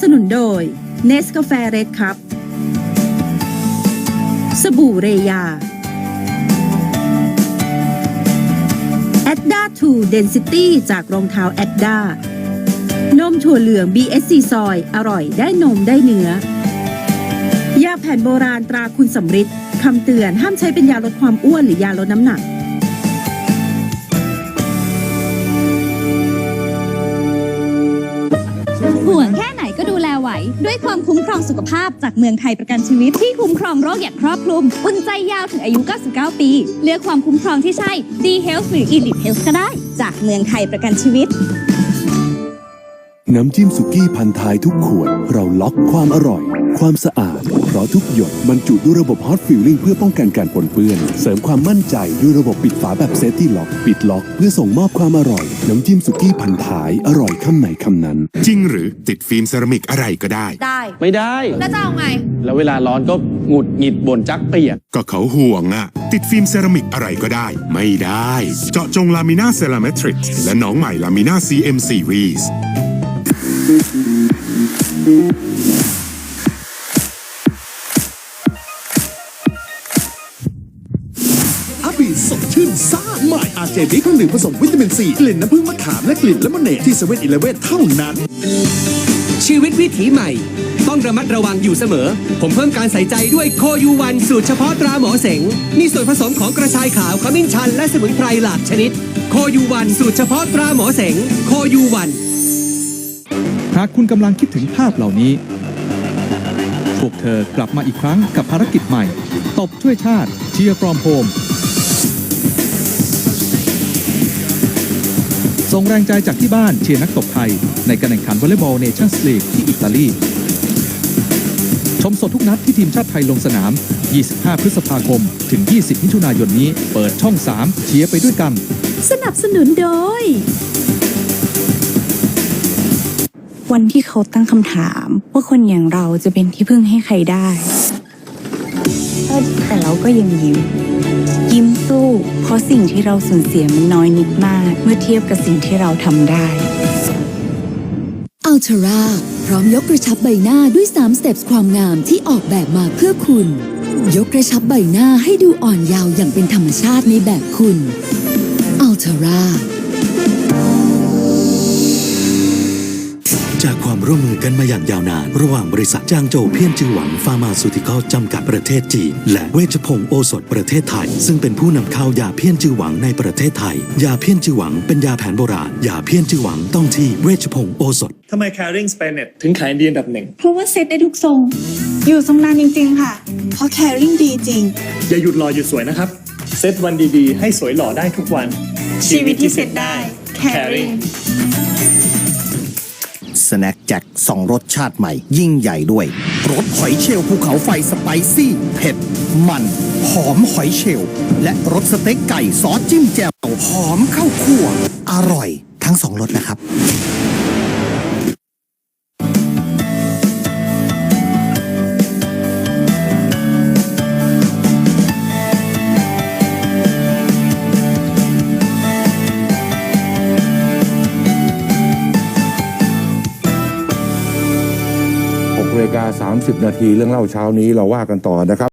สนุนโดย เนสกาแฟเรดคัพสบู่เรยาแอดด้า2 Density จากรองเท้าแอดด้านมถั่วเหลือง BSC ซอย อร่อยได้นมได้เนื้อ ยาแผนโบราณตราคุณสำริดคำเตือนห้ามใช้เป็นยาลดความอ้วนหรือยาลดน้ำหนัก ไหวด้วยความคุ้มครองสุขภาพจากเมืองไทยประกันชีวิตที่คุ้มครองโรคอย่างครอบคลุมอุ่นใจยาวถึงอายุ 99 ปี เลือกความคุ้มครองที่ใช่ D Health หรือ Elite Health ก็ได้ จากเมืองไทยประกันชีวิต น้ำจิ้มสุกี้พันท้ายทุกขวด เราล็อกความอร่อย ความสะอาด เพราะทุกหยดบรรจุด้วยระบบฮอตฟิลลิ่งเพื่อป้องกันการปนเปื้อน เสริมความมั่นใจด้วยระบบปิดฝาแบบเซฟตี้ล็อก ปิดล็อกเพื่อส่งมอบความอร่อย น้ำจิ้มสุกี้พันท้ายอร่อยคำไหนคำนั้น จริงหรือติดฟิล์มเซรามิกอะไรก็ได้ ได้ ไม่ได้ แล้วจะเอาไง แล้วเวลาร้อนก็หงุดหงิดบ่นจักเปียก ก็เขาห่วงอะติดฟิล์มเซรามิกอะไรก็ได้ ไม่ได้ เจาะจงลามิน่าเซรามิทริกและน้องใหม่ลามิน่า CM Series อัพบีสดชื่นซ่าใหม่อาเจดีเครื่องดื่มผสมวิตามินซีกลิ่นน้ำผึ้งมะขามและกลิ่นเลมอนเนดที่เซเว่นอีเลเว่นเท่านั้น ชีวิตวิถีใหม่ ต้องระมัดระวังอยู่เสมอ ผมเพิ่มการใส่ใจด้วยโคยูวันสูตรเฉพาะตราหมอเสง มีส่วนผสมของกระชายขาวขมิ้นชันและสมุนไพรหลากชนิด โคยูวันสูตรเฉพาะตราหมอเสง โคยูวัน หากคุณกำลังคิดถึงภาพเหล่านี้ พวกเธอกลับมาอีกครั้งกับภารกิจใหม่ ตบช่วยชาติเชียร์ฟรอมโฮมส่งแรงใจจากที่บ้านเชียร์นักตบไทย ในการแข่งขันวอลเลย์บอลเนชั่นส์ลีกที่อิตาลี ชมสดทุกนัดที่ทีมชาติไทยลงสนาม 25 พฤษภาคม ถึง 20 มิถุนายนนี้ เปิดช่อง 3 เชียร์ไปด้วยกัน สนับสนุนโดย วันที่เขาตั้งคำถาม ว่าคนอย่างเราจะเป็นที่พึ่งให้ใครได้เอ้อแต่เราก็ยังยิ้ม ยิ้มสู้ เพราะสิ่งที่เราสูญเสียมันน้อยนิดมาก เมื่อเทียบกับสิ่งที่เราทำได้อัล t ราพร้อมยกกระชับใบหน้าด้วย 3 สเต็ปความงามที่ออกแบบมาเพื่อคุณ ยกกระชับใบหน้าให้ดูอ่อนเยาว์อย่างเป็นธรรมชาติในแบบคุณอัล t รา จากความร่วมมือกันมาอย่างยาวนาน ระหว่างบริษัทจางโจวเพียนจือหวังฟาร์มาซูติคอลจำกัดประเทศจีน และเวชพงศ์โอสถประเทศไทย ซึ่งเป็นผู้นำเข้ายาเพี้ยนจือหวังในประเทศไทย ยาเพี้ยนจือหวังเป็นยาแผนโบราณ ยาเพี้ยนจือหวังต้องที่เวชพงศ์โอสถ ทำไม Caring Spanet ถึงขายดีอันดับหนึ่ง เพราะว่าเซ็ตได้ทุกทรง อยู่ทรงนานจริงๆค่ะ เพราะแคริ่งดีจริง อย่าหยุดรอหยุดสวยนะครับ เซตวันดีๆ ให้สวยหล่อได้ทุกวัน ชีวิตที่เซ็ตได้ Caring สแน็คแจ็คสองรสชาติใหม่ ยิ่งใหญ่ด้วยรสหอยเชลล์ภูเขาไฟสไปซี่ เผ็ด มัน หอมหอยเชลล์และรสสเต็กไก่ซอสจิ้มแจ่วหอมเข้าคั่ว อร่อยทั้งสองรสนะครับ นาฬิกา 30 นาทีเรื่องเล่าเช้านี้เราว่ากันต่อนะครับ